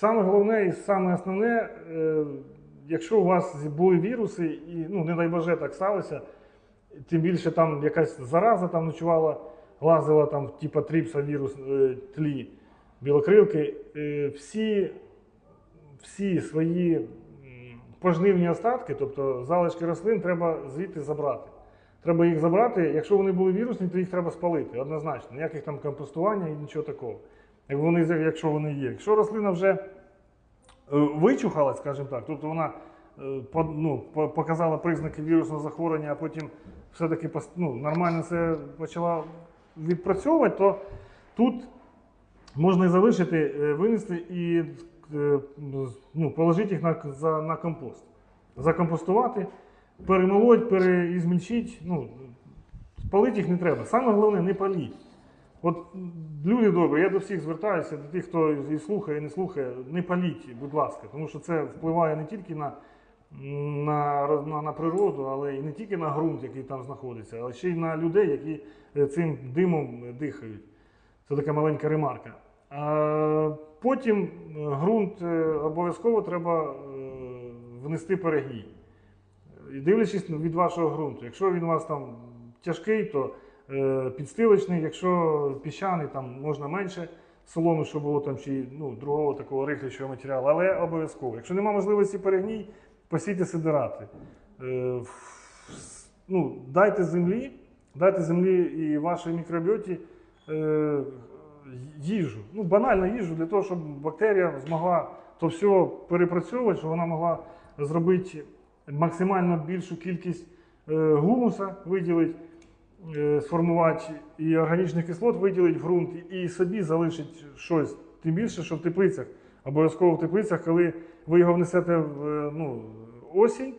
Саме головне і саме основне, е, якщо у вас були віруси, і ну не дай Боже так сталося, тим більше там якась зараза там ночувала, лазила там, типа тріпса, вірус, е, тлі, білокрилки, е, всі, всі свої пожнивні остатки, тобто залишки рослин, треба звідти забрати. Треба їх забрати. Якщо вони були вірусні, то їх треба спалити. Однозначно. Ніяких там компостування і нічого такого. Як вони, якщо вони є. Якщо рослина вже е, вичухалась, скажімо так, тобто вона е, ну, показала признаки вірусного захворювання, а потім все-таки ну, нормально це почала відпрацьовувати, то тут можна і залишити, е, винести і ну, положити їх на, на компост. Закомпостувати, перемолоть, переізмільчити. Ну, палити їх не треба. Саме головне не паліть. От люди добрі, я до всіх звертаюся, до тих, хто і слухає, і не слухає, не паліть, будь ласка, тому що це впливає не тільки на, на, на, на природу, але і не тільки на ґрунт, який там знаходиться, але ще й на людей, які е, цим димом дихають. Це така маленька ремарка. А потім е, ґрунт е, обов'язково треба внести перегній. Дивлячись від вашого ґрунту. Якщо він у вас там тяжкий, то підстилочний, якщо піщаний, там можна менше соломи, щоб було там чи ну, другого такого рихлячого матеріалу, але обов'язково. Якщо немає можливості перегній, посійте сидирати. Е, ну, дайте землі, дайте землі і вашій мікробіоті е, їжу. Ну, банально їжу для того, щоб бактерія змогла то все перепрацьовувати, щоб вона могла зробити максимально більшу кількість е, гумуса виділити, е, сформувати і органічних кислот виділити в ґрунт, і собі залишить щось. Тим більше, що в теплицях, обов'язково в теплицях, коли ви його внесете в е, ну, осінь,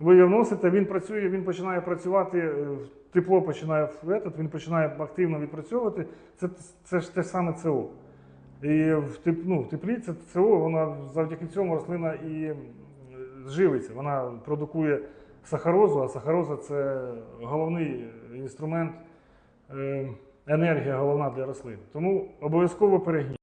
ви його вносите, він працює, він починає працювати, е, тепло починає этот, він починає активно відпрацьовувати. Це, це ж те саме ЦО. І в, теп, ну, в теплі це ЦО, вона завдяки цьому рослина і живиться. Вона продукує сахарозу, а сахароза це головний інструмент, е, енергія головна для рослин. Тому обов'язково перегній.